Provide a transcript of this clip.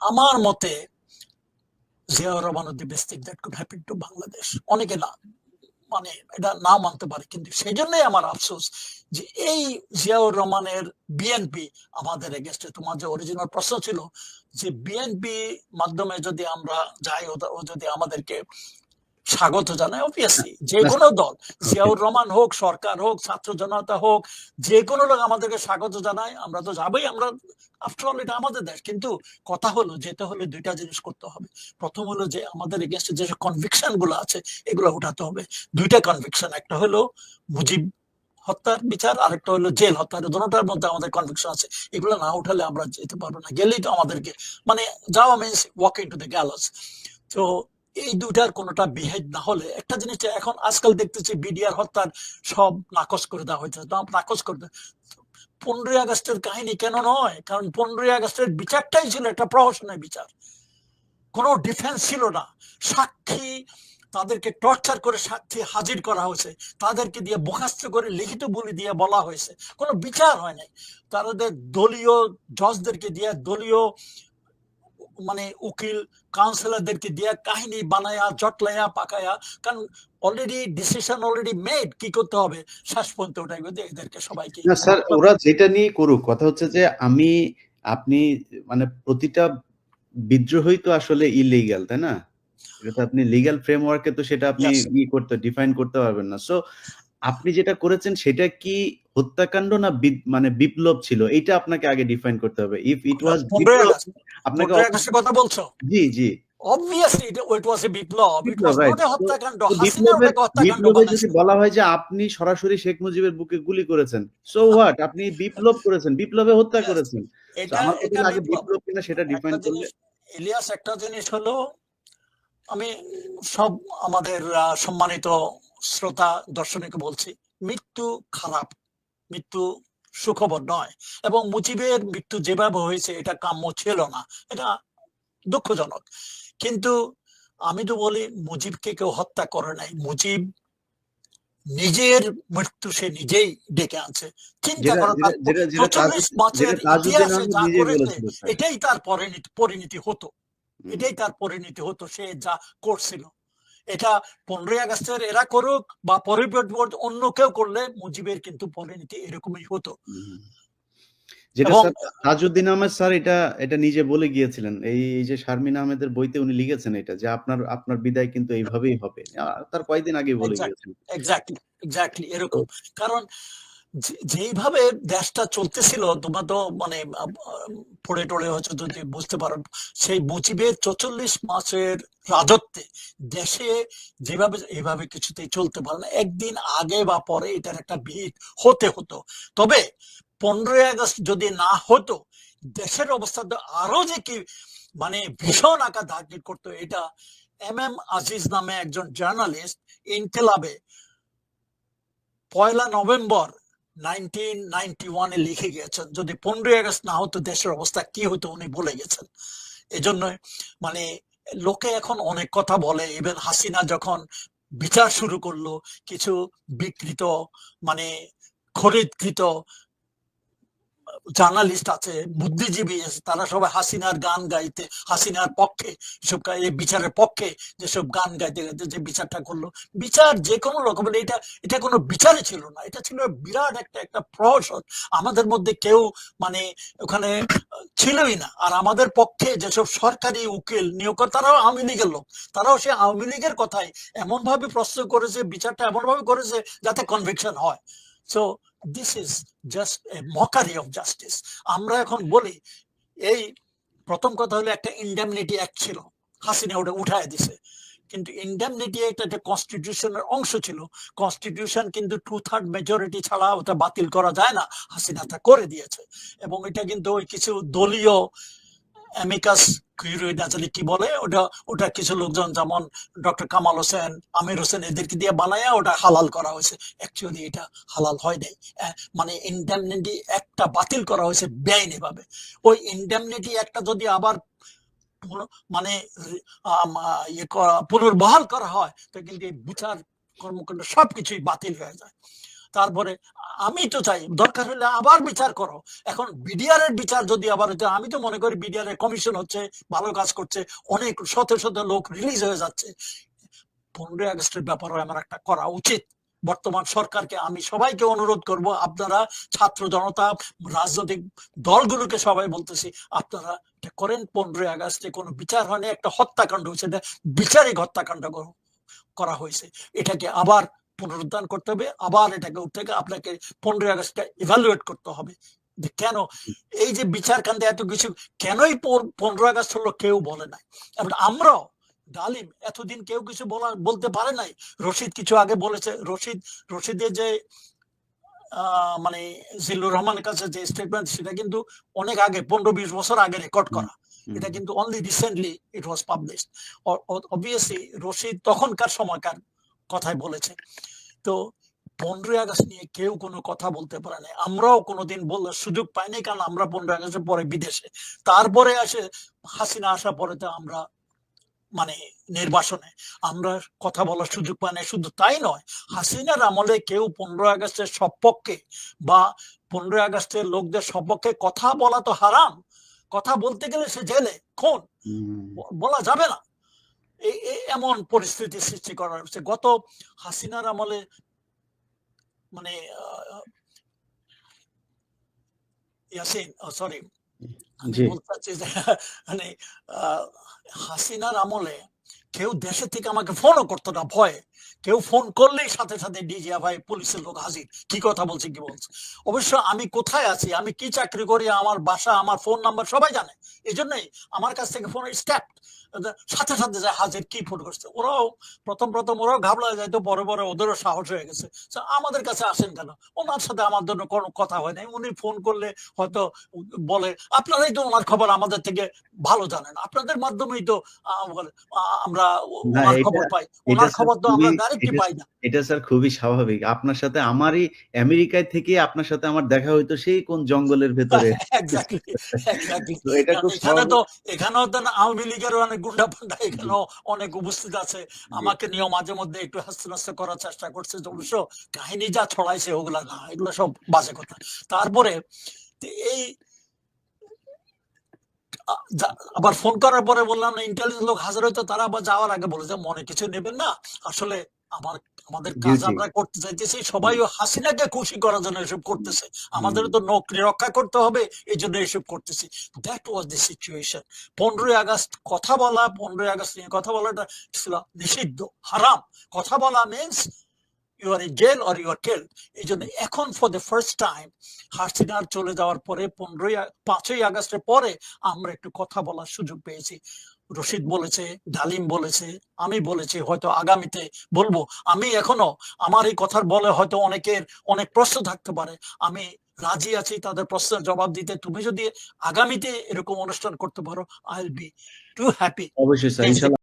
আমার মতে Ziaur Rahman that could happen to Bangladesh অনেকে না মানে এটা না মানতে পারে, কিন্তু সেই জন্যই আমার আফসোস যে এই জিয়াউর রহমানের বিএনপি আমাদের এগেস্টে তোমার যে অরিজিনাল প্রশ্ন ছিল যে বিএনপি মাধ্যমে যদি আমরা যাই ও যদি আমাদেরকে স্বাগত জানায় অবভিয়াসলি যে কোনো দল জিয়াউর রহমান হোক সরকার হোক ছাত্র জনতা হোক যে কোনো লোক আমাদেরকে স্বাগত জানায় আমরা তো যাবোই আমরা আফটারঅল এটা আমাদের দেশ। কিন্তু কথা হলো যেতে হলে দুইটা জিনিস করতে হবে। প্রথম হলো যে আমাদের এগেনস্টে যে কনভিকশনগুলো আছে এগুলো উঠাতে হবে। দুইটা কনভিকশন একটা হলো মুজিব হত্যার বিচার আরেকটা হলো জেল হত্যার দুটার মধ্যে আমাদের কনভিকশন আছে। এগুলো না উঠালে আমরা যেতে পারব না। গেলেই তো আমাদেরকে মানে যাওয়া means walk into the gallows তো এই দুটার কোনোটা বিহেড না হলে একটা জিনিস এখন আজকাল দেখতেছি বিডিআর হত্যার সব নাকচ করে দেওয়া হয়েছে। নাকচ করে পনেরোই আগস্টের কাহিনী কেন নয়? কারণ পনেরোই আগস্টের বিচারটাই ছিল একটা প্রহসনের বিচার। কোনো ডিফেন্স ছিল না। সাক্ষী তাদেরকে টর্চার করে সাক্ষী হাজির করা হয়েছে। তাদেরকে দিয়ে বখাস্ত করে লিখিত বলি দিয়ে বলা হয়েছে। কোনো বিচার হয় নাই। তাদের দলীয় জজদেরকে দিয়ে দলীয় মানে উকিল কাউন্সিলরদেরকে দিয়ে কাহিনী বানায়া জটলায়া পাকায়া। কারণ অলরেডি ডিসিশন অলরেডি মেড কি করতে হবে? শেষ পর্যন্ত ওটাই। এদেরকে সবাইকে না স্যার ওরা যেটা নিয়ে করুক কথা হচ্ছে যে আমি আপনি মানে প্রতিটা বিদ্রোহই তো আসলে ইলিগাল তাই না? এটা আপনি লিগ্যাল ফ্রেমওয়ার্কে তো সেটা আপনি. ই করতে ডিফাইন করতে পারবেন না। সো আপনি যেটা করেছেন সেটা কি হত্যাকাণ্ড না মানে বিপ্লব ছিল? এটা আপনাকে আগে ডিফাইন করতে হবে। ইফ ইট ওয়াজ আপনাকে কথা বলছো? জি জি। Obviously it was A Biplab. It was not a হত্যাকাণ্ড। তো হাসিনা বিপ্লবের ওটাকে হত্যাকাণ্ড বিপ্লবে যদি বলা হয় যে আপনি সরাসরি শেখ মুজিবের বুকে গুলি করেছেন সো হোয়াট আপনি বিপ্লব করেছেন বিপ্লবে হত্যা করেছেন। আমার কথা আগে বিপ্লব। কিনা সেটা ডিফাইন করলে ইলিয়াস একটা জিনিস হলো আমি সব আমাদের সম্মানিত শ্রোতা দর্শনীকে বলছি মৃত্যু খারাপ মৃত্যু সুখবর নয়। এবং মুজিবের মৃত্যু যেভাবে হয়েছে এটা কাম্য ছিল না। এটা দুঃখজনক। কিন্তু আমি তো বলি মুজিবকে কেউ হত্যা করে নাই। মুজিব নিজের মৃত্যু সে নিজেই ডেকে আনছে। চিন্তা করো বছরের ইতিহাসে যা করেছে এটাই তার পরিণতি হতো। এটাই তার পরিণতি হতো সে যা করছিল। এটা পনেরোই আগস্টের এরা করুক বা পরিবর্তন অন্য কেউ করলে মুজিবের কিন্তু পরিণতি এরকমই হতো। যেটা তাজউদ্দিন আহমেদ স্যার এটা এটা নিজে বলে গিয়েছিলেন। এই যে শারমিন আহমেদের বইতে উনি লিখেছেন এটা যে আপনার আপনার বিদায় কিন্তু এইভাবেই হবে। তার কয়েকদিন আগে বলে. গিয়েছেন। এক্স্যাক্টলি এক্স্যাক্টলি এরকম। কারণ যেইভাবে দেশটা চলতেছিল, তোমরা তো মানে পড়ে টড়ে হচ্ছে যদি বুঝতে পারো, সেই মুজিবের চৌচল্লিশ মাসের রাজত্বে দেশে যেভাবে এইভাবে কিছুতেই চলতে পারে না। একদিন আগে বা পরে এটার একটা ভিড় হতে হতো। তবে পনেরোই আগস্ট যদি না হতো, দেশের অবস্থা তো আরও যে কি মানে ভীষণ আকার ধার্মিক করতো, এটা এম এম আজিজ নামে একজন জার্নালিস্ট, ইনকেলাবে পয়লা নভেম্বর নাইনটিন নাইনটি লিখে গিয়েছেন। যদি পনেরোই আগস্ট না হতো, দেশের অবস্থা কি হতো উনি বলে গেছেন। এজন্য মানে লোকে এখন অনেক কথা বলে। ইভেন হাসিনা যখন বিচার শুরু করল, কিছু বিকৃত মানে খরিদকৃত জার্নালিস্ট আছে, বুদ্ধিজীবী আছে, তারা সবাই হাসিনার গান গাইতে, হাসিনার পক্ষে সব এই বিচারের পক্ষে যেসব গান গাইতে গাইতে যে বিচারটা করল। বিচার যে কোনো রকমের এটা এটা কোনো বিচারই ছিল না। এটা ছিল বিরাট একটা একটা প্রহসন। আমাদের মধ্যে কেউ মানে ওখানে ছিলই না। আর আমাদের পক্ষে যেসব সরকারি উকিল নিয়োগ তারাও আওয়ামী লীগের লোক। তারাও সে আওয়ামী লীগের কথাই এমন ভাবে প্রশ্ন করেছে, বিচারটা এমন ভাবে করেছে যাতে কনভিকশন হয়। So this is just a mockery of justice আমরা এখন বলি, এই প্রথম কথা হলো একটা ইন্ডেমনিটি অ্যাক্ট ছিল, হাসিনা ওটা উঠায় দিছে। কিন্তু ইন্ডেমনিটি একটা একটা কনস্টিটিউশনের অংশ ছিল। কনস্টিটিউশন কিন্তু টু থার্ড মেজরিটি ছাড়া ওটা বাতিল করা যায় না, হাসিনা তা করে দিয়েছে। এবং এটা কিন্তু ওই কিছু দলীয় অ্যামিকাস কি বলে, ওটা ওটা কিছু লোকজন যেমন ডক্টর কামাল হোসেন, আমির হোসেন এদেরকে দিয়ে বানায়া ওটা হালাল করা হয়েছে। অ্যাকচুয়ালি এটা হালাল হয় নাই। মানে ইন্ডেমনিটি একটা বাতিল করা হয়েছে বেআইনি ভাবে ওই ইন্ডেমনিটি একটা যদি আবার মানে ইয়ে পুনর্বহাল করা হয় তো কিন্তু বিচার কর্মকাণ্ড সবকিছুই বাতিল হয়ে যায়। তারপরে আমি তো চাই, দরকার হলে আবার বিচার করো। এখন বিডিআর এর বিচার যদি আবার হতো আমি তো মনে করি বিডিআর এর কমিশন হচ্ছে, ভালো কাজ করছে, অনেক শত শত লোক রিলিজ হয়ে যাচ্ছে। পনেরোই আগস্টের ব্যাপারে আমার একটা করা উচিত। বর্তমান সরকারকে আমি সবাইকে অনুরোধ করব, আপনারা ছাত্র জনতা, রাজনৈতিক দলগুলোকে সবাই বলতেছি, আপনারা করেন, পনেরোই আগস্টে কোনো বিচার হয়নি, একটা হত্যাকাণ্ড হয়েছে বিচারিক হত্যাকাণ্ড করা হয়েছে। এটাকে আবার পুনরুদ্ধার করতে হবে আবার এটাকে উঠতে আপনাকে পনেরোই আগস্টকে ইভালুয়েট করতে হবে। যে কেন? এই যে বিচার কাণ্ডে এত কিছু কেনই পনেরো আগস্ট হলো কেউ বলে নাই? এবং আমরাও ডালিম এতদিন কেউ কিছু বলা বলতে পারে নাই। রশিদ কিছু আগে বলেছে। রশিদ রশিদের যে মানে জিল্লুর রহমানের কাছে যে স্টেটমেন্ট সেটা কিন্তু অনেক আগে পনেরো বিশ বছর আগে রেকর্ড করা। এটা কিন্তু only recently it was publish obviously Rashid তখনকার সময়কার কথাই বলেছে। তো পনেরোই আগস্ট নিয়ে কেউ কোনো কথা বলতে পারে না আমরাও কোনোদিন বলার সুযোগ পাইনি কারণ আমরা পনেরোই আগস্টের পরে বিদেশে। তারপরে আসে হাসিনা আসা পরে তো আমরা মানে নির্বাসনে। আমরা কথা বলার সুযোগ পাই না শুধু তাই নয় হাসিনার আমলে কেউ পনেরো আগস্টের সপক্ষে বা পনেরোই আগস্টের লোকদের সপক্ষে কথা বলা তো হারাম। কথা বলতে গেলে সে জেলে খুন বলা যাবে না। এমন পরিস্থিতি সৃষ্টি করা হচ্ছে গত হাসিনার আমলে মানে ইয়াসিন সরি মানে আহ, হাসিনার আমলে কেউ দেশে থেকে আমাকে ফোনও করতো না ভয়ে। কেউ ফোন করলেই সাথে সাথে ডিজিয়া ভাই পুলিশের লোক হাজির। কি কথা বলছে কি বলছে অবশ্য আমি কোথায় আছি? আমি কি চাকরি করি? আমার বাসা আমার ফোন নাম্বার সবাই জানে। এই জন্যই আমার কাছ থেকে ফোন স্ট্যাপ সাথে সাথে যায় হাজির কি ফোন করছে ওরাও প্রথম প্রথম ওরাও ঘাবলা যাইতো পরে পরে ওদেরও সাহস হয়ে গেছে। আমাদের কাছে আসেন কেন? ওনার সাথে আমার জন্য কোনো কথা হয় নাই। উনি ফোন করলে হয়তো বলে আপনারাই তো ওনার খবর আমাদের থেকে ভালো জানেন। আপনাদের মাধ্যমেই তো আমরা খবর পাই। ওনার খবর তো আমরা এটা- স্যার খুবই স্বাভাবিক। আপনার সাথে আমারই আমেরিকায় থেকে আপনার সাথে আমার দেখা হইতো সেই কোন জঙ্গলের ভেতরে। এখানে তো এখানেও তো আওয়ামী লীগের অনেক গুন্ডা পান্ডা এখানেও অনেক উপস্থিত আছে। আমাকে নিয়েও মাঝে মধ্যে একটু হাস্য নাস্য করার চেষ্টা করছে অবশ্য কাহিনী যা ছড়াইছে ওগুলা না এগুলো সব বাজে কথা। তারপরে এই আবার ফোন করার পরে বললাম না ইন্টেলিজেন্স লোক হাজার হয়তো তারা আবার যাওয়ার আগে বলে যে মনে কিছু নেবেন না। আসলে আমার আমাদের কাজ আমরা করতে চাইতেছি সবাই হাসিনাকে খুশি করার জন্য এসব করতেছে। আমাদের তো নৌকরি রক্ষা করতে হবে এই জন্য এসব করতেছি। দ্যাট ওয়াজ দি সিচুয়েশন পনেরোই আগস্ট কথা বলা পনেরোই আগস্ট নিয়ে কথা বলাটা ছিল নিষিদ্ধ হারাম। কথা বলা means you are in jail or you are kill এই জন্য এখন ফর দ্য ফার্স্ট টাইম হাসিনার চলে যাওয়ার পরে পনেরোই পাঁচই আগস্টের পরে আমরা একটু কথা বলার সুযোগ পেয়েছি। রশিদ বলেছে ডালিম বলেছে আমি বলেছি হয়তো আগামীতে বলব। আমি এখনও আমার এই কথার বলে হয়তো অনেকের অনেক প্রশ্ন থাকতে পারে। আমি রাজি আছি তাদের প্রশ্নের জবাব দিতে। তুমি যদি আগামীতে এরকম অনুষ্ঠান করতে পারো I will be too happy অবশ্যই